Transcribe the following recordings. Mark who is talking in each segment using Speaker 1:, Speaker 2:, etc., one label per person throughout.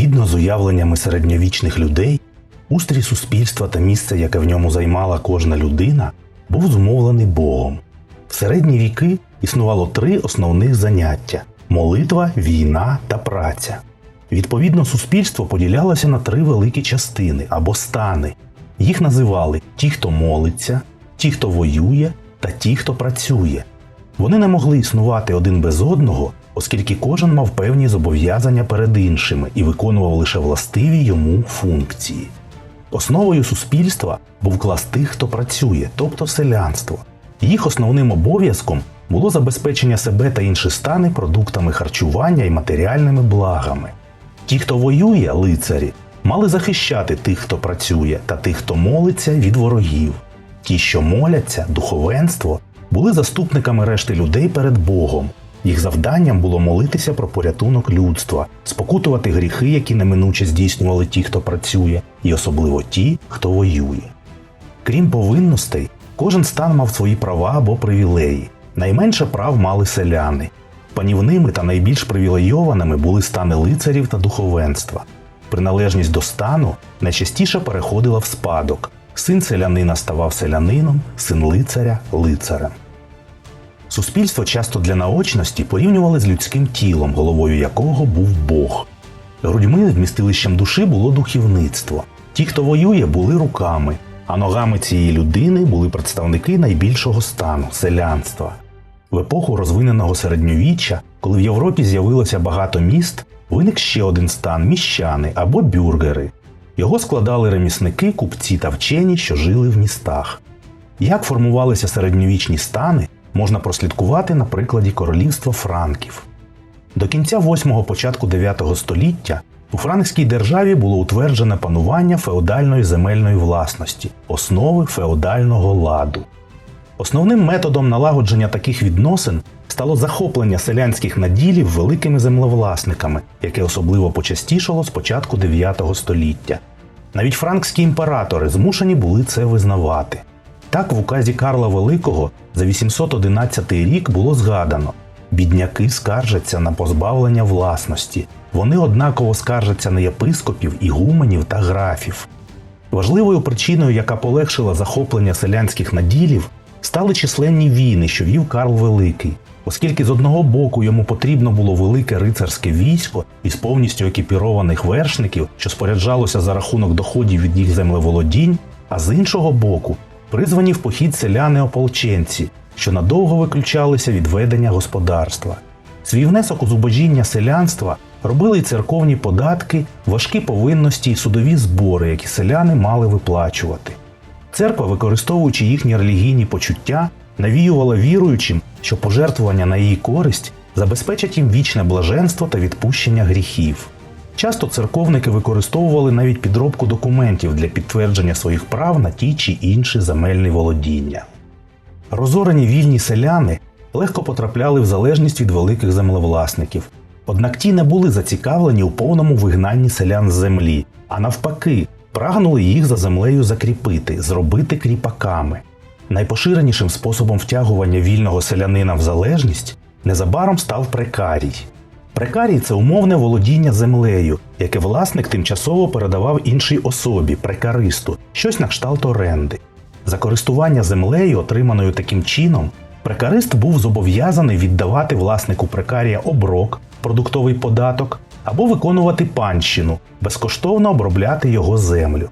Speaker 1: Згідно з уявленнями середньовічних людей, устрій суспільства та місце, яке в ньому займала кожна людина, був зумовлений Богом. В середні віки існувало три основних заняття молитва, війна та праця. Відповідно, суспільство поділялося на три великі частини або стани. Їх називали ті, хто молиться, ті, хто воює, та ті, хто працює. Вони не могли існувати один без одного, оскільки кожен мав певні зобов'язання перед іншими і виконував лише властиві йому функції. Основою суспільства був клас тих, хто працює, тобто селянство. Їх основним обов'язком було забезпечення себе та інші стани продуктами харчування і матеріальними благами. Ті, хто воює, лицарі, мали захищати тих, хто працює, та тих, хто молиться від ворогів. Ті, що моляться, духовенство, були заступниками решти людей перед Богом. Їх завданням було молитися про порятунок людства, спокутувати гріхи, які неминуче здійснювали ті, хто працює, і особливо ті, хто воює. Крім повинностей, кожен стан мав свої права або привілеї. Найменше прав мали селяни. Панівними та найбільш привілейованими були стани лицарів та духовенства. Приналежність до стану найчастіше переходила в спадок. Син селянина ставав селянином, син лицаря лицарем. Суспільство часто для наочності порівнювали з людським тілом, головою якого був Бог. Грудьми вмістилищем душі було духівництво. Ті, хто воює, були руками, а ногами цієї людини були представники найбільшого стану селянства. В епоху розвиненого середньовіччя, коли в Європі з'явилося багато міст, виник ще один стан міщани або бюргери. Його складали ремісники, купці та вчені, що жили в містах. Як формувалися середньовічні стани, можна прослідкувати на прикладі королівства Франків. До кінця 8-го початку 9 століття у франкській державі було утверджене панування феодальної земельної власності, основи феодального ладу. Основним методом налагодження таких відносин стало захоплення селянських наділів великими землевласниками, яке особливо почастішало з початку 9 століття. Навіть франкські імператори змушені були це визнавати. Так, в указі Карла Великого за 811 рік було згадано: бідняки скаржаться на позбавлення власності, вони однаково скаржаться на єпископів, ігуменів та графів. Важливою причиною, яка полегшила захоплення селянських наділів, стали численні війни, що вів Карл Великий, оскільки з одного боку йому потрібно було велике рицарське військо із повністю екіпірованих вершників, що споряджалося за рахунок доходів від їх землеволодінь, а з іншого боку, призвані в похід селяни-ополченці, що надовго виключалися від ведення господарства. Свій внесок у зубожіння селянства робили й церковні податки, важкі повинності й судові збори, які селяни мали виплачувати. Церква, використовуючи їхні релігійні почуття, навіювала віруючим, що пожертвування на її користь забезпечать їм вічне блаженство та відпущення гріхів. Часто церковники використовували навіть підробку документів для підтвердження своїх прав на ті чи інші земельні володіння. Розорені вільні селяни легко потрапляли в залежність від великих землевласників. Однак ті не були зацікавлені у повному вигнанні селян з землі, а навпаки, прагнули їх за землею закріпити, зробити кріпаками. Найпоширенішим способом втягування вільного селянина в залежність незабаром став прекарій. Прекарій це умовне володіння землею, яке власник тимчасово передавав іншій особі, прекаристу, щось на кшталт оренди. За користування землею, отриманою таким чином, прекарист був зобов'язаний віддавати власнику прекарія оброк, продуктовий податок або виконувати панщину, безкоштовно обробляти його землю.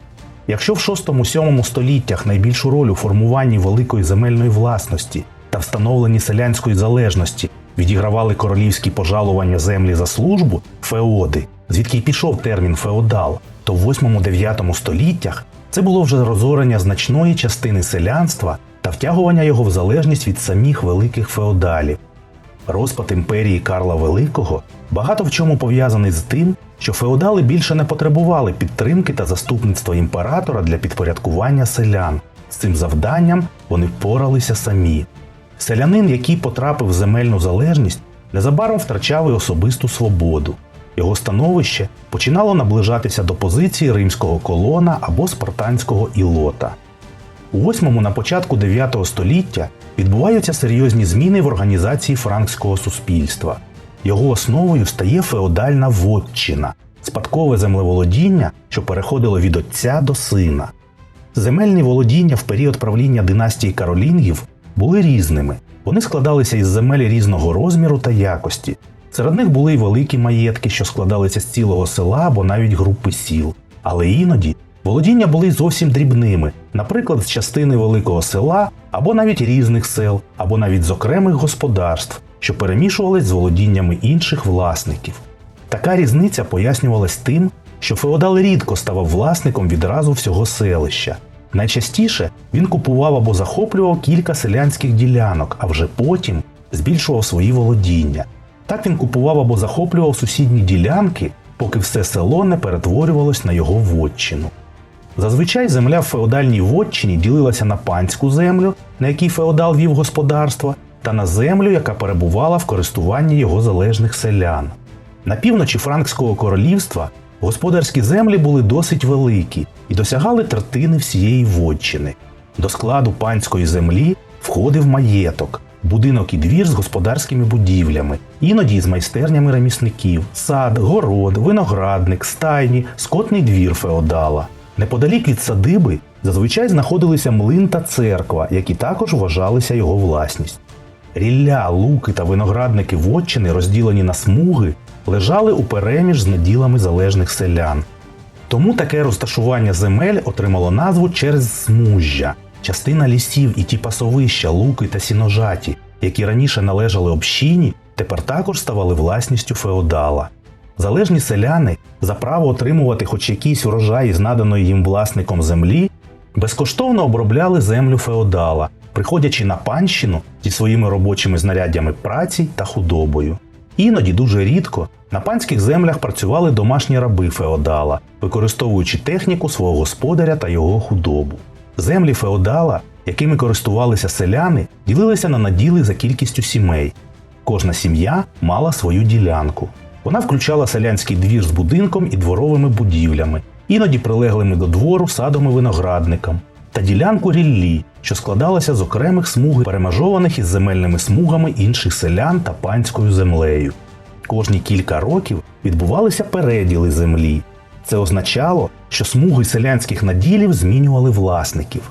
Speaker 1: Якщо в 6-7 століттях найбільшу роль у формуванні великої земельної власності та встановленні селянської залежності відігравали королівські пожалування землі за службу феоди, звідки й пішов термін феодал, то в 8-9 століттях це було вже розорення значної частини селянства та втягування його в залежність від самих великих феодалів. Розпад імперії Карла Великого багато в чому пов'язаний з тим, що феодали більше не потребували підтримки та заступництва імператора для підпорядкування селян. З цим завданням вони впоралися самі. Селянин, який потрапив в земельну залежність, незабаром втрачав і особисту свободу. Його становище починало наближатися до позиції римського колона або спартанського ілота. У 8 на початку 9 століття відбуваються серйозні зміни в організації франкського суспільства. Його основою стає феодальна вотчина, спадкове землеволодіння, що переходило від отця до сина. Земельні володіння в період правління династії Каролінгів були різними. Вони складалися із земель різного розміру та якості. Серед них були й великі маєтки, що складалися з цілого села або навіть групи сіл. Але іноді володіння були зовсім дрібними, наприклад, з частини великого села, або навіть різних сел, або навіть з окремих господарств, що перемішувались з володіннями інших власників. Така різниця пояснювалась тим, що феодал рідко ставав власником відразу всього селища. Найчастіше він купував або захоплював кілька селянських ділянок, а вже потім збільшував свої володіння. Так він купував або захоплював сусідні ділянки, поки все село не перетворювалось на його вотчину. Зазвичай земля в феодальній вотчині ділилася на панську землю, на якій феодал вів господарство, та на землю, яка перебувала в користуванні його залежних селян. На півночі Франкського королівства господарські землі були досить великі і досягали третини всієї вотчини. До складу панської землі входив маєток, будинок і двір з господарськими будівлями, іноді з майстернями ремісників, сад, город, виноградник, стайні, скотний двір феодала. Неподалік від садиби зазвичай знаходилися млин та церква, які також вважалися його власність. Рілля, луки та виноградники вотчини, розділені на смуги, лежали у переміж з наділами залежних селян. Тому таке розташування земель отримало назву через смужжя, частина лісів і ті пасовища, луки та сіножаті, які раніше належали общині, тепер також ставали власністю феодала. Залежні селяни за право отримувати хоч якийсь урожай із наданої їм власником землі безкоштовно обробляли землю феодала, приходячи на панщину зі своїми робочими знаряддями праці та худобою. Іноді дуже рідко на панських землях працювали домашні раби феодала, використовуючи техніку свого господаря та його худобу. Землі феодала, якими користувалися селяни, ділилися на наділи за кількістю сімей. Кожна сім'я мала свою ділянку. Вона включала селянський двір з будинком і дворовими будівлями, іноді прилеглими до двору садом і виноградником, та ділянку ріллі, що складалася з окремих смуг, перемежованих із земельними смугами інших селян та панською землею. Кожні кілька років відбувалися переділи землі. Це означало, що смуги селянських наділів змінювали власників.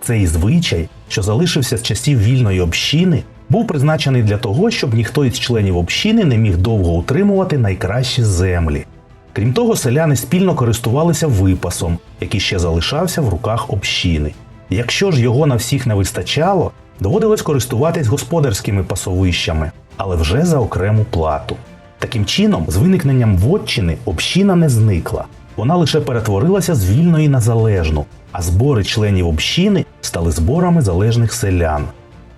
Speaker 1: Цей звичай, що залишився з часів вільної общини, був призначений для того, щоб ніхто із членів общини не міг довго утримувати найкращі землі. Крім того, селяни спільно користувалися випасом, який ще залишався в руках общини. Якщо ж його на всіх не вистачало, доводилось користуватись господарськими пасовищами, але вже за окрему плату. Таким чином, з виникненням вотчини община не зникла, вона лише перетворилася з вільної на залежну, а збори членів общини стали зборами залежних селян.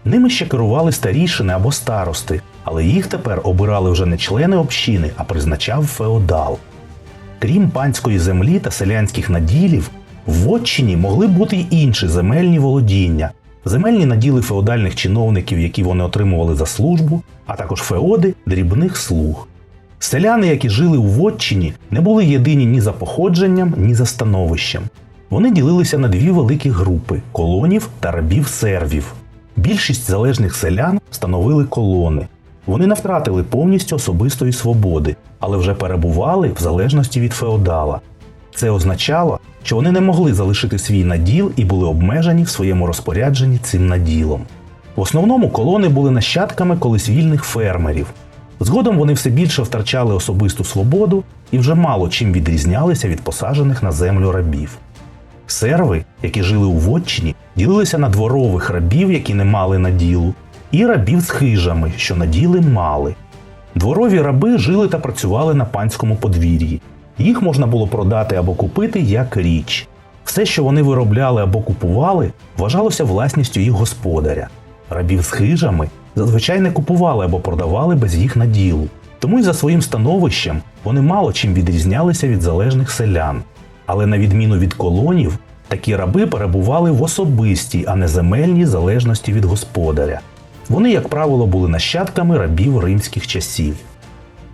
Speaker 1: Ними ще керували старішини або старости, але їх тепер обирали вже не члени общини, а призначав феодал. Крім панської землі та селянських наділів, в вотчині могли бути й інші земельні володіння, земельні наділи феодальних чиновників, які вони отримували за службу, а також феоди дрібних слуг. Селяни, які жили у вотчині, не були єдині ні за походженням, ні за становищем. Вони ділилися на дві великі групи колонів та рабів сервів. Більшість залежних селян становили колони. Вони не втратили повністю особистої свободи, але вже перебували в залежності від феодала. Це означало, що вони не могли залишити свій наділ і були обмежені в своєму розпорядженні цим наділом. В основному колони були нащадками колись вільних фермерів. Згодом вони все більше втрачали особисту свободу і вже мало чим відрізнялися від посаджених на землю рабів. Серви, які жили у вотчині, ділилися на дворових рабів, які не мали наділу, і рабів з хижами, що наділи мали. Дворові раби жили та працювали на панському подвір'ї. Їх можна було продати або купити як річ. Все, що вони виробляли або купували, вважалося власністю їх господаря. Рабів з хижами зазвичай не купували або продавали без їх наділу. Тому й за своїм становищем вони мало чим відрізнялися від залежних селян. Але на відміну від колонів, такі раби перебували в особистій, а не земельній залежності від господаря. Вони, як правило, були нащадками рабів римських часів.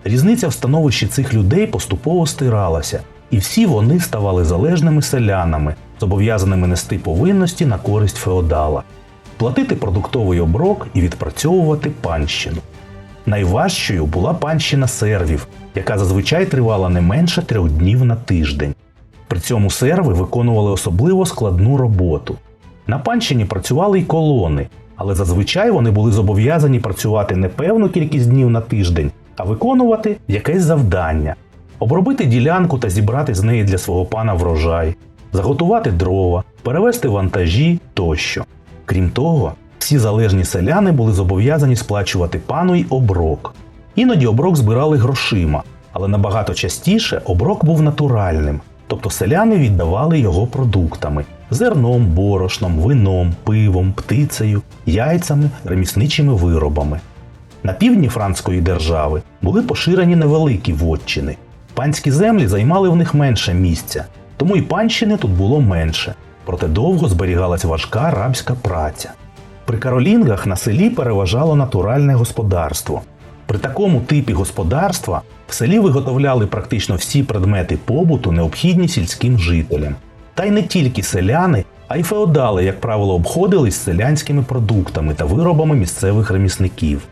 Speaker 1: Різниця в становищі цих людей поступово стиралася, і всі вони ставали залежними селянами, зобов'язаними нести повинності на користь феодала, платити продуктовий оброк і відпрацьовувати панщину. Найважчою була панщина сервів, яка зазвичай тривала не менше трьох днів на тиждень. При цьому серви виконували особливо складну роботу. На панщині працювали й колони, але зазвичай вони були зобов'язані працювати не певну кількість днів на тиждень, а виконувати якесь завдання, обробити ділянку та зібрати з неї для свого пана врожай, заготувати дрова, перевезти вантажі тощо. Крім того, всі залежні селяни були зобов'язані сплачувати пану й оброк. Іноді оброк збирали грошима, але набагато частіше оброк був натуральним, тобто селяни віддавали його продуктами зерном, борошном, вином, пивом, птицею, яйцями, ремісничими виробами. На півдні Франської держави були поширені невеликі вотчини. Панські землі займали в них менше місця, тому і панщини тут було менше, проте довго зберігалась важка рабська праця. При каролінгах на селі переважало натуральне господарство. При такому типі господарства в селі виготовляли практично всі предмети побуту, необхідні сільським жителям. Та й не тільки селяни, а й феодали, як правило, обходились селянськими продуктами та виробами місцевих ремісників.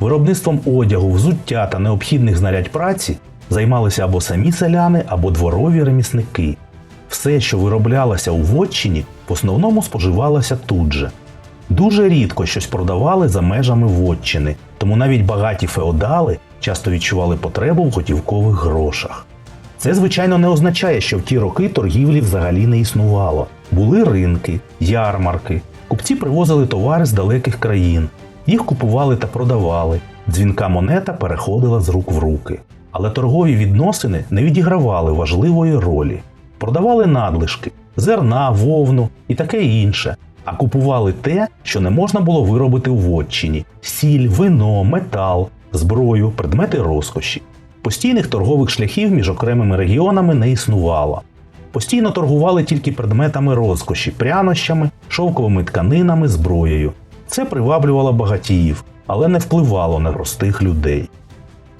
Speaker 1: Виробництвом одягу, взуття та необхідних знарядь праці займалися або самі селяни, або дворові ремісники. Все, що вироблялося у Вотчині, в основному споживалося тут же. Дуже рідко щось продавали за межами Вотчини, тому навіть багаті феодали часто відчували потребу в готівкових грошах. Це, звичайно, не означає, що в ті роки торгівлі взагалі не існувало. Були ринки, ярмарки, купці привозили товари з далеких країн, їх купували та продавали, дзвінка монета переходила з рук в руки. Але торгові відносини не відігравали важливої ролі. Продавали надлишки, зерна, вовну і таке інше, а купували те, що не можна було виробити у Вотчині: сіль, вино, метал, зброю, предмети розкоші. Постійних торгових шляхів між окремими регіонами не існувало. Постійно торгували тільки предметами розкоші, прянощами, шовковими тканинами, зброєю. Це приваблювало багатіїв, але не впливало на простих людей.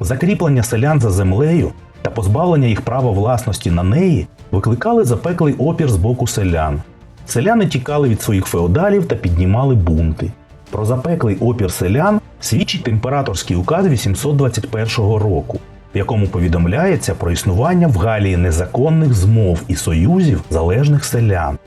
Speaker 1: Закріплення селян за землею та позбавлення їх права власності на неї викликали запеклий опір з боку селян. Селяни тікали від своїх феодалів та піднімали бунти. Про запеклий опір селян свідчить імператорський указ 821 року, в якому повідомляється про існування в Галії незаконних змов і союзів залежних селян.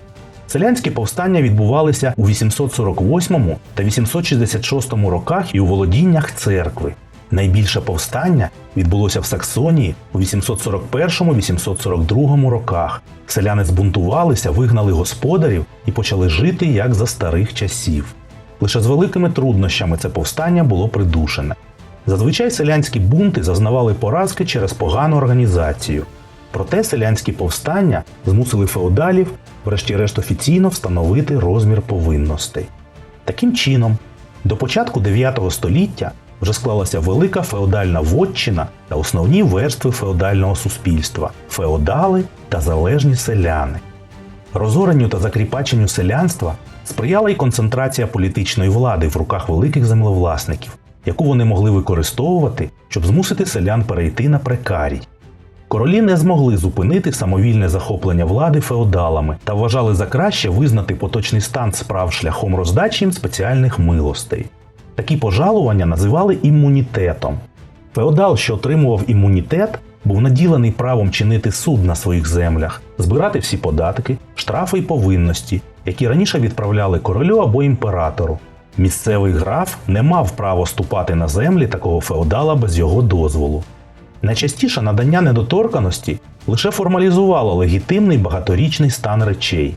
Speaker 1: Селянські повстання відбувалися у 848 та 866 роках і у володіннях церкви. Найбільше повстання відбулося в Саксонії у 841-842 роках. Селяни збунтувалися, вигнали господарів і почали жити як за старих часів. Лише з великими труднощами це повстання було придушене. Зазвичай селянські бунти зазнавали поразки через погану організацію. Проте селянські повстання змусили феодалів, врешті-решт офіційно встановити розмір повинностей. Таким чином, до початку 9 століття вже склалася велика феодальна вотчина та основні верстви феодального суспільства феодали та залежні селяни. Розоренню та закріпаченню селянства сприяла й концентрація політичної влади в руках великих землевласників, яку вони могли використовувати, щоб змусити селян перейти на прекарій. Королі не змогли зупинити самовільне захоплення влади феодалами та вважали за краще визнати поточний стан справ шляхом роздачі їм спеціальних милостей. Такі пожалування називали імунітетом. Феодал, що отримував імунітет, був наділений правом чинити суд на своїх землях, збирати всі податки, штрафи й повинності, які раніше відправляли королю або імператору. Місцевий граф не мав права ступати на землі такого феодала без його дозволу. Найчастіше надання недоторканості лише формалізувало легітимний багаторічний стан речей.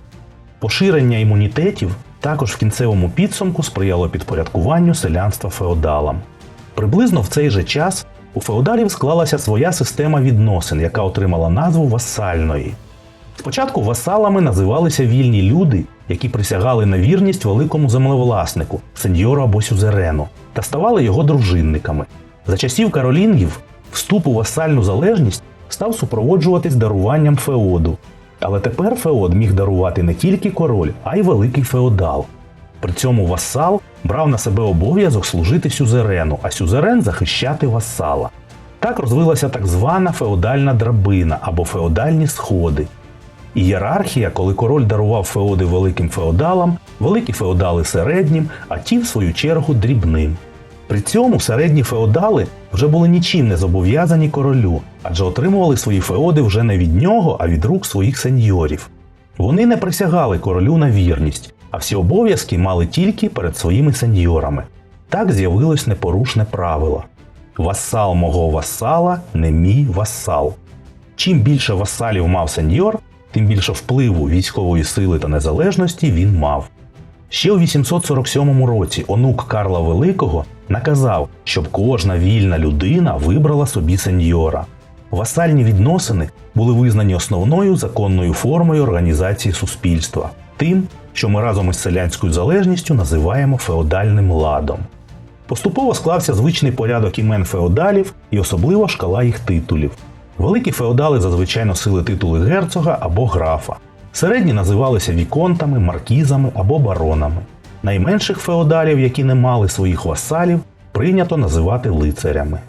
Speaker 1: Поширення імунітетів також в кінцевому підсумку сприяло підпорядкуванню селянства феодалам. Приблизно в цей же час у феодалів склалася своя система відносин, яка отримала назву васальної. Спочатку васалами називалися вільні люди, які присягали на вірність великому землевласнику, сеньору або сюзерену, та ставали його дружинниками. За часів каролінгів вступ у васальну залежність став супроводжуватись даруванням феоду. Але тепер феод міг дарувати не тільки король, а й великий феодал. При цьому васал брав на себе обов'язок служити сюзерену, а сюзерен захищати васала. Так розвилася так звана феодальна драбина або феодальні сходи. Ієрархія, коли король дарував феоди великим феодалам, великі феодали середнім, а ті, в свою чергу, дрібним. При цьому середні феодали вже були нічим не зобов'язані королю, адже отримували свої феоди вже не від нього, а від рук своїх сеньорів. Вони не присягали королю на вірність, а всі обов'язки мали тільки перед своїми сеньорами. Так з'явилось непорушне правило: васал мого васала не мій васал. Чим більше васалів мав сеньор, тим більше впливу військової сили та незалежності він мав. Ще у 847 році онук Карла Великого наказав, щоб кожна вільна людина вибрала собі сеньора. Васальні відносини були визнані основною законною формою організації суспільства, тим, що ми разом із селянською залежністю називаємо феодальним ладом. Поступово склався звичний порядок імен феодалів і особливо шкала їх титулів. Великі феодали зазвичай носили титули герцога або графа. Середні називалися віконтами, маркізами або баронами. Найменших феодалів, які не мали своїх васалів, прийнято називати лицарями.